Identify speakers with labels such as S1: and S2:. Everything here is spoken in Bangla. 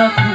S1: হরে